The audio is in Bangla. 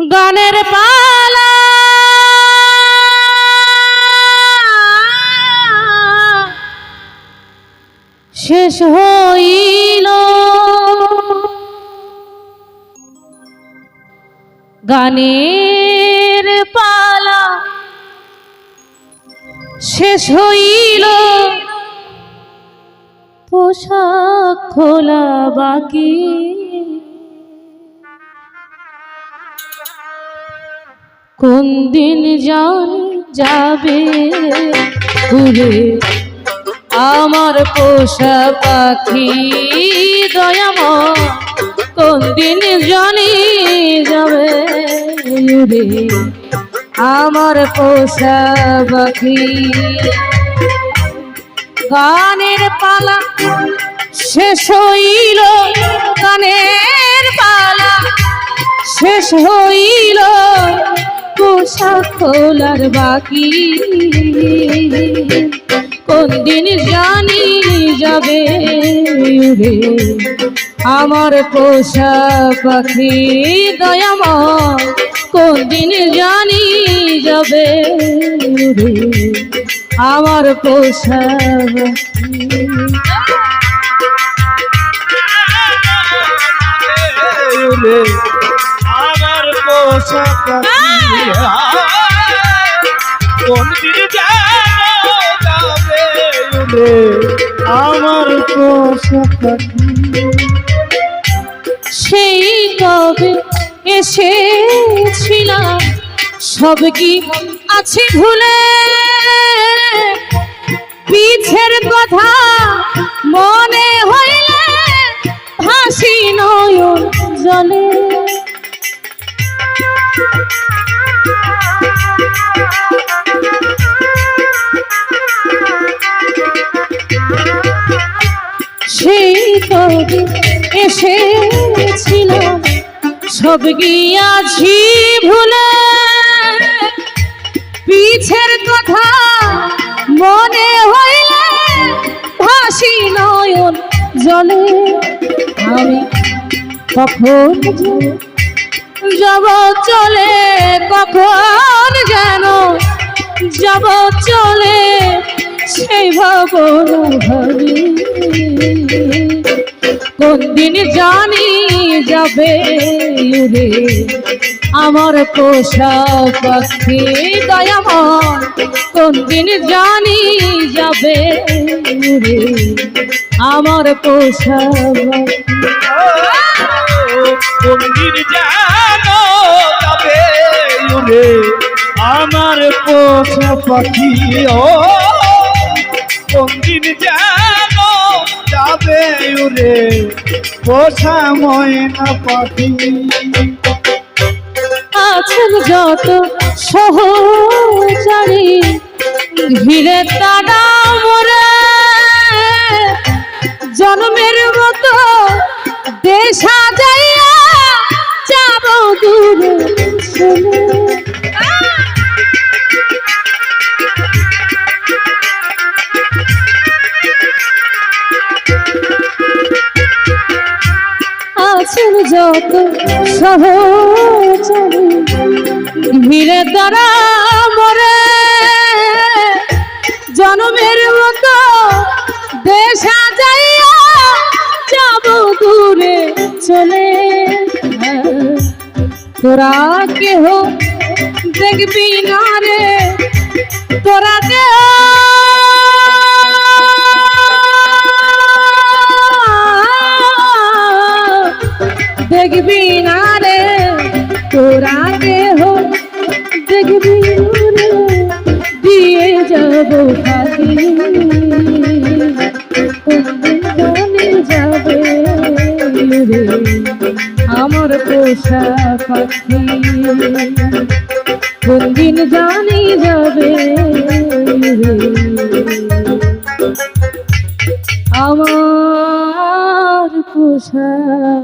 গানের পালা। শেষ হইল। গানের পালা। শেষ হইল। পোশাক খোলা বাকি। কোন দিন জান যাবে ঘুরে? আমার পোষা পাখি দয়াম কোন দিন জানি যাবে উড়ে আমার পোষা পাখি গানের পালা শেষ হইল, গানের পালা শেষ হইল। পোশাক খোলার বাকি কোন দিন জানি যাবে আমার পোষা পাখি দয়াময় কোন দিন জানি যাবে আমার পোষা আমার পোষা পাখি আমার সেই কবে এসেছিলাম, সব কি আছে ভুলে? পিছের কথা মনে হইলে হাসি নয়ন জলে। সেই কবে এসেছিলাম সব গিয়াছি ভুলে। পিছের কথা মনে হইলে ভাসি নয়ন জলে। আমি কখন যাব চলে, কখন যেন যাব চলে, সেই ভাবনা ভাবি কোন দিন জানি যাবে রে আমার পোষা পাখি দয়াময়। কোন দিন জানি যাবে রে আমার পোষা পাখি ও কোন দিন যেন যাবে উরে পোষা ময়না পাখি। আছেন যত সহচারী ঘিরে তারা মোরে আছেন যত সহচারী। ঘিরে তারা মরে। জন্মের মতো দেশা যাইয়া যাব দূরে চলে। তোরা কেহ দেখবি না রে? তোরা কেহ দেখবি না রে? তোরা কেহ রে? দিয়ে যাব আমার পোষা পাখি? কোনদিন জানি যাবে